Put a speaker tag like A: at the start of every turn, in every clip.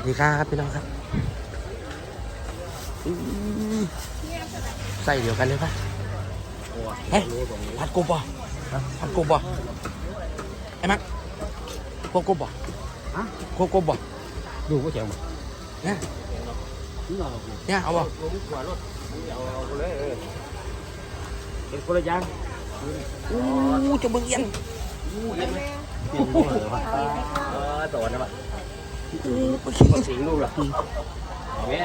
A: สวัสดีครับพี่น้องครับอื้อใส่เดียวกันเลยปะเฮ้ยผัดกบบ่ผัดกบบ่ไอ้มักพวกกบบ่
B: ฮะ
A: พวกกบบ่
B: ดูก็เจ๋งมั้ย
A: เนี่ย
B: นี่เหรอ
A: เนี่ยเอาบ่
B: ลงขวารถเอาเอาเลยเออเป็นคนละอย่าง
A: อู้จะเบิ่งเอียน
B: เปลี่ยนหัวเลยวะเออตัวนะวะ
A: อู้ปะ
B: ก็ สิงลูกละแม่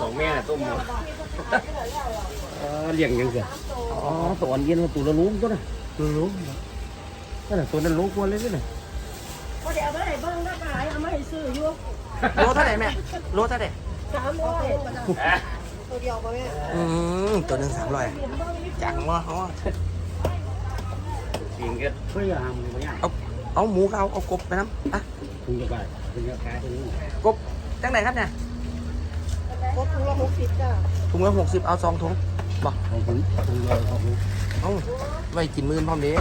B: สองแม่ต้มหมดเออเลี้ยงยังไงอ๋อตัวเย็นมาตัวละลุงก็นะตัวละลุงนั่นน่ะตัวนั้นลุงควรเลยนี่
C: พอเดี๋ยวเอามาให้เบิ้งนะขายเอามาให้ซื้ออยู่
A: โลเท่าไหร่แม่โลเท่าไหร่
C: สามร้อยตัวเดียวป่ะแม่
A: อืมตัวหนึ่งสามร้อยจังวะอ๋อ
B: กินกันเพื่อทำอะไรเนี่ย
A: เอาเอาหมูก็เอาเอากบไปน้ำอะ
B: คุณจะไปคุณจะขายที่นี่
A: กบจังไหนครับเนี่ย
C: ครบถุงละหกสิบจ้า
A: ถุงละหกสิบเอาสองถุงบ่
B: ของคุณคุณเลยของคุณ
A: เอาไว้กินมื้อพร้อมเด้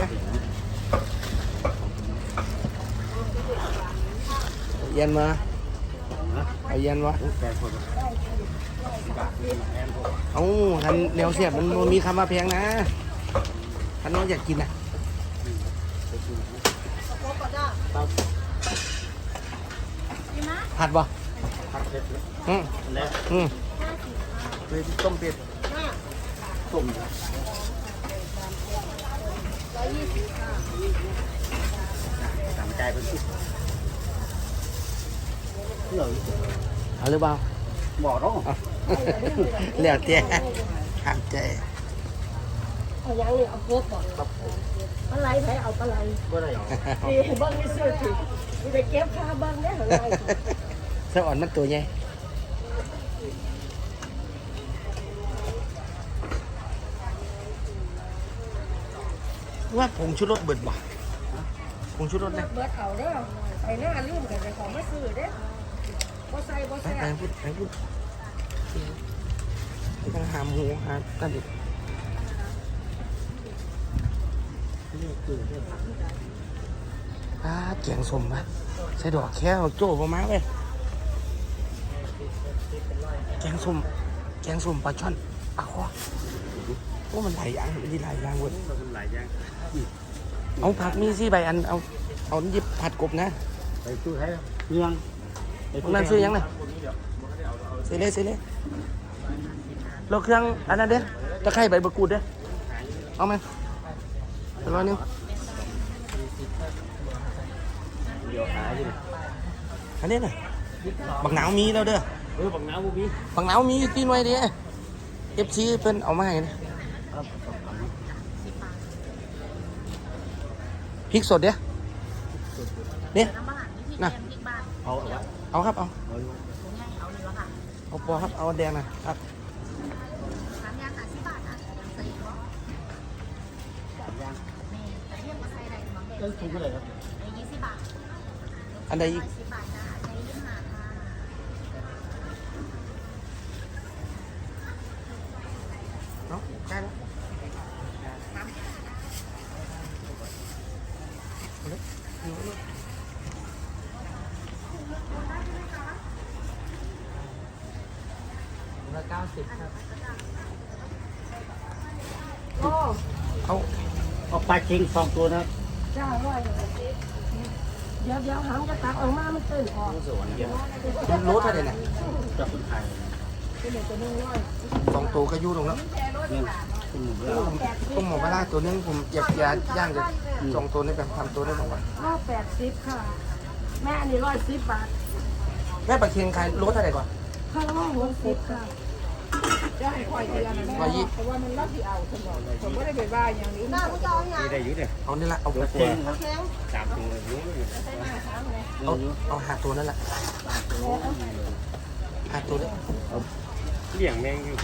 A: เย็นมาเอาเย็นวะ
B: แกงคน
A: เอาทันแนวเสียบมันบ่มีคำว่าแพงนะท่านน้องอยากกินนะ
C: ครบป่ะจ้า
A: ผัดบ่
B: ผัดเผ็ด
A: อืม
B: แล้ว
A: อืมเป็ดต้มเป็ด
C: ห้า
B: ต้ม
C: ร้อยยี่สิบค่ะ
B: ตามใจเป็นที่เหลือ
A: เอาหรือเปล่า
B: บอกร้อง
A: เอาเหลือแต่ห้ามใจ
C: เอายังนี่เอาครบบ่ปลาไหลไผเอาปลาไหล
B: ก็ได้หรอ
C: นี่เบิ้งนี่ซื้อถือมีแต่เก็บค่าเบิ้งได้เหรอไร
A: สะอ่อนมันตัวใหญ่ว่าผงชูรสเบิดบ่ผงชูรสนะ
C: เบิดเอาเด้อไปหน้าลืมกันแต่ของมาซื้อเด้อบ่ใส่บ่
A: ไป
C: ใส่
A: ไปพูดไปพูดต้องหาหมูหาตันดิอ่าแกงสมปะใส่ดอกแค่โจ้ประมาณเว้ย แกงสมแกงสมปลาช่อนปลาคอโอ้มันหลายอย่างมันมีหลายอย่างเว้ย
B: มันหลายอย่าง
A: เอาผักมีสี่ใบอันเอาเอาหยิบผัดกบนะ
B: ไปตู้ให้เมือง
A: ตรงนั้นซื้อยังไงซื้อเลยซื้อเลยเราเครื่องอันนั้นเด้อตะไคร้ใบมะกรูดเด้อเอาไหมเป็นร้อยหนึง
B: เดี๋ยวหาอยู่
A: อันนี้น่ะบักหนาวมีแล้วเด้อ
B: เออบังน้ำบุบี
A: บักหนาวมีกินไว้เด้อเอฟซีเพิ่นเอามาให้นะพริกสดเด้อเนี่ยน่ะ
B: เอาเอา
A: เอาครับเอา
B: เอา
A: เอาปอครับเอาแดงนะครับ
B: เออถูกเลยครับ
A: อันใดอีก เนาะได้แล้วเอาเลยเอาเลยละเก้าสิบครับ
C: โอ้
A: เอา
B: เอาปลาเค็งสองตัวนะ
C: จ้าร้อยเดี๋ยวเดี๋ยวหางจะตักออกมามันตื่นออก
B: สวน
A: รู้เท่าไหร่น่ะ
B: จะคนไทย
A: สองตัวก็อยู่ตรงแล้ว
B: เนี่ยคุณหนุ่มแล้ว
A: ผมผมหมอปลาร้าตัวนึงผมเก็บยาย่างจะสองตัวนี้แบบทำตัวได้สองวัน
C: ร้อยแปดสิบค่ะ แม่อันนี้ร้อยสิบบาท
A: แม่ปลาเค็งใครรู้เท่าไหร่ก่อน
C: ข้าวร้อยหกสิบค่ะ
D: จะให้คอยเดือนนะ
A: ร้อยยี่
D: เพราะว่ามันรับที่เอาสมองผมไม่ได้ไปว่าอย่างนี้
C: หน้าผู้จองอย่าง
B: มีได้อยู่เนี่ย
A: เอานี่ละเอา
B: ตัว
A: ปลา
B: เค็
A: เค็
B: ง
A: ง
B: ครับ
C: แข็ง
B: สามตัวอยู่อยู่
A: เอาเอาหาตัวนั่นแหละหาตัวนี้
B: เลี้ยงแมงอยู่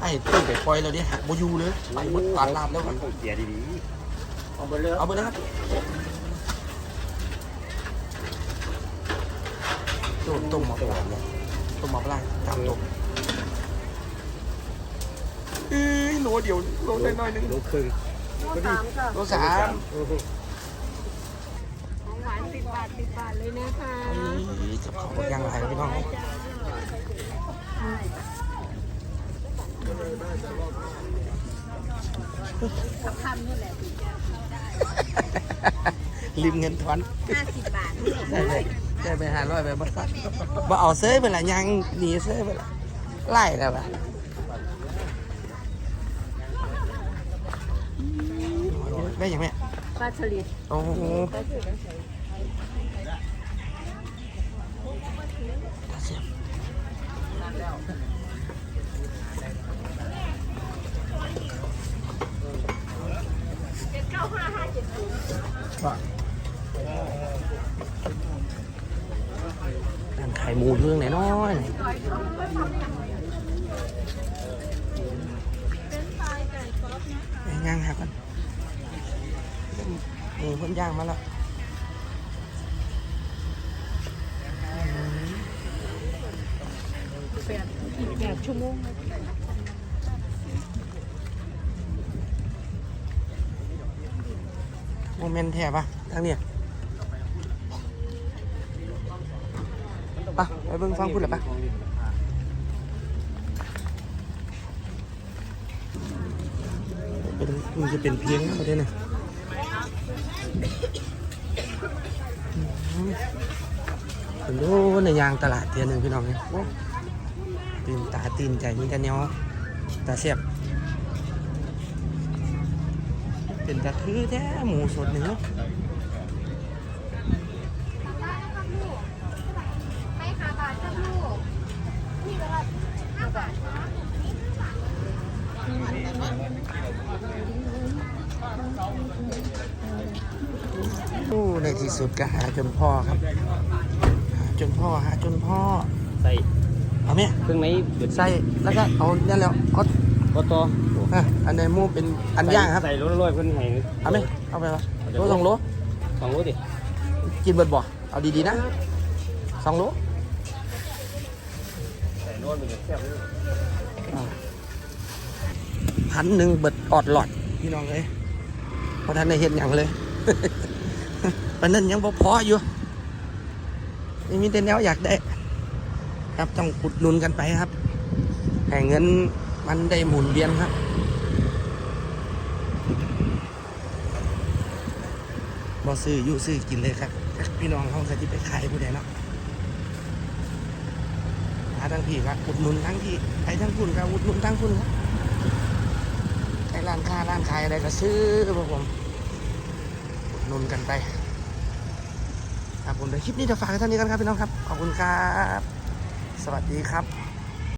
A: ไอ้ตื้นไปปล่อยแล้วดิหักบอยูเลยไปมุดปากลาบแล้วค
B: มั
A: รั
B: น
A: บ
B: ต้องเสียดีๆเอาไปเลย
A: เอาไปเลยครับตัวต้มหมอปลาต้มหมอปลาตามตัวเอ้ยโลเดียวโลได้น้อยหนึง
B: ลูกครึ่ง
C: โลสามค่ะ
A: โลสาม
D: ของหวานสิบบาทสิบบาทเลยนะคะ
A: นี่กับเขาวน้อง ริมเงินทอน
C: ห้าสิบบาท
A: ได้ไปได้ไปหาร้อยไปบ่ตัดบ่เอาเซ้ยไปละยังหนีเซ้ยไปละไล่แล้วล่ะได้ยังไง
C: ปลาสลิด
A: โอ้โหเสียบร้านขายหมูเรื่องไหนน้อยไปย่างหากันหมูเพิ่นย่า งมาแล้ว
D: แปดชั่วโมง
A: โมเมนต์แปะไปเบิ่งฟังพูดเลยปะเป็นมันจะเป็นเพียงประเด็นะอืมเป็นดูในยางตลาดเทียนหนึ่งพี่น้องเนี่ยตื่นตาตื่นใจมีแต่แนวตาเสียบเป็นตะคือแท้หมูสดหนึ่งเนาะ
C: ไม่ค่ะบาทครับลูกนี่เวลาห้าบาท
A: โอ้ในที่สุดก็หาจนพ่อครับ หาจนพ่อหาจนพ่อ
B: ใส่
A: เอาไหม
B: เครื่องในเดือด
A: ใส่แล้วก็เอาเนี่ยแล้วเอา
B: ก็ต่อ
A: อะอันในหมูเป็นอันย่างครับ
B: ใส่รถลอยเพิ่นให้
A: เอาไหมเอาไปวะโลสองโล
B: สองรถดิ
A: กินเบิดบ่ เอาดีๆนะสองโล
B: ใส่รถมันจะแซ่บเลย
A: อ่าพันหนึ่งเบิดออดหลอดพี่น้องเลย เพราะท่านได้เห็นอย่างเลยปันนั้นยังบ่พออยู่นี่มีแต่แนวอยากได้ ครับต้องอุดนุนกันไปครับให้เงินมันได้หมุนเวียนครับบ่ซื้ออยู่ซื้อกินเลยครับพี่น้องเขาจะไปขายผู้ใดเนาะหาทั้งพี่ครับอุดหนุนทั้งพี่ไปทั้งคุณครับอุดหนุนทั้งคุณครับ ร้านค้าร้านขายอะไรก็ซื้อพวกผมอุดหนุนกันไป ครับผมเดี๋ยวคลิปนี้จะฝากไว้เท่านี้กันครับพี่น้องครับ ขอบคุณครับ สวัสดีครับ